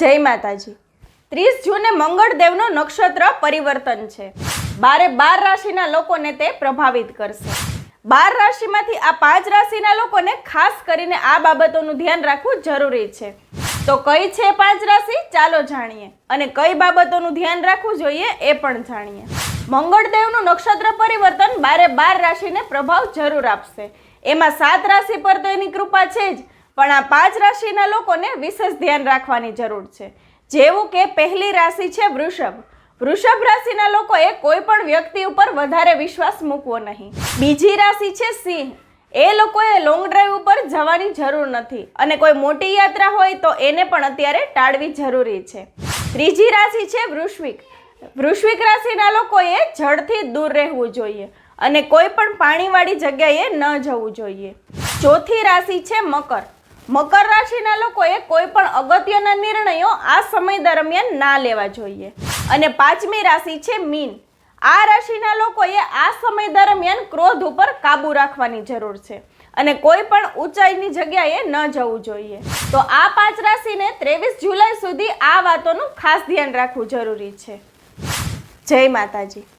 જય માતાજી. ત્રીસ જૂને મંગળદેવનો નક્ષત્ર પરિવર્તન છે. બારે બાર રાશિના લોકોને તે પ્રભાવિત કરશે. બાર રાશિમાંથી આ પાંચ રાશિના લોકોને ખાસ કરીને આ બાબતોનું ધ્યાન રાખવું જરૂરી છે. તો કઈ છે પાંચ રાશિ? ચાલો જાણીએ. અને કઈ બાબતોનું ધ્યાન રાખવું જોઈએ એ પણ જાણીએ. મંગળદેવનું નક્ષત્ર પરિવર્તન બારે બાર રાશિને પ્રભાવ જરૂર આપશે. એમાં સાત રાશિ પર તો એની કૃપા છે જ. પણ આ પાંચ રાશિના લોકોને વિશેષ ધ્યાન રાખવાની જરૂર છે. જેવું કે પહેલી રાશિ છે વૃષભ. વૃષભ રાશિના લોકોએ કોઈ પણ વ્યક્તિ ઉપર વધારે વિશ્વાસ મૂકવો નહીં. બીજી રાશિ છે સિંહ. એ લોકોએ લોંગ ડ્રાઈવ ઉપર જવાની જરૂર નથી અને કોઈ મોટી યાત્રા હોય તો એને પણ અત્યારે ટાળવી જરૂરી છે. ત્રીજી રાશિ છે વૃશ્વિક. વૃશ્વિક રાશિના લોકોએ જળથી દૂર રહેવું જોઈએ અને કોઈ પણ પાણીવાળી જગ્યાએ ન જવું જોઈએ. ચોથી રાશિ છે મકર. મકર રાશિના લોકોએ કોઈ પણ અગત્યના નિર્ણયો આ સમય દરમિયાન ના લેવા જોઈએ. અને પાંચમી રાશિ છે મીન. આ રાશિના લોકોએ આ સમય દરમિયાન ક્રોધ ઉપર કાબુ રાખવાની જરૂર છે અને કોઈ પણ ઊંચાઈની જગ્યાએ ન જવું જોઈએ. તો આ પાંચ રાશિને ત્રેવીસ જુલાઈ સુધી આ વાતોનું ખાસ ધ્યાન રાખવું જરૂરી છે. જય માતાજી.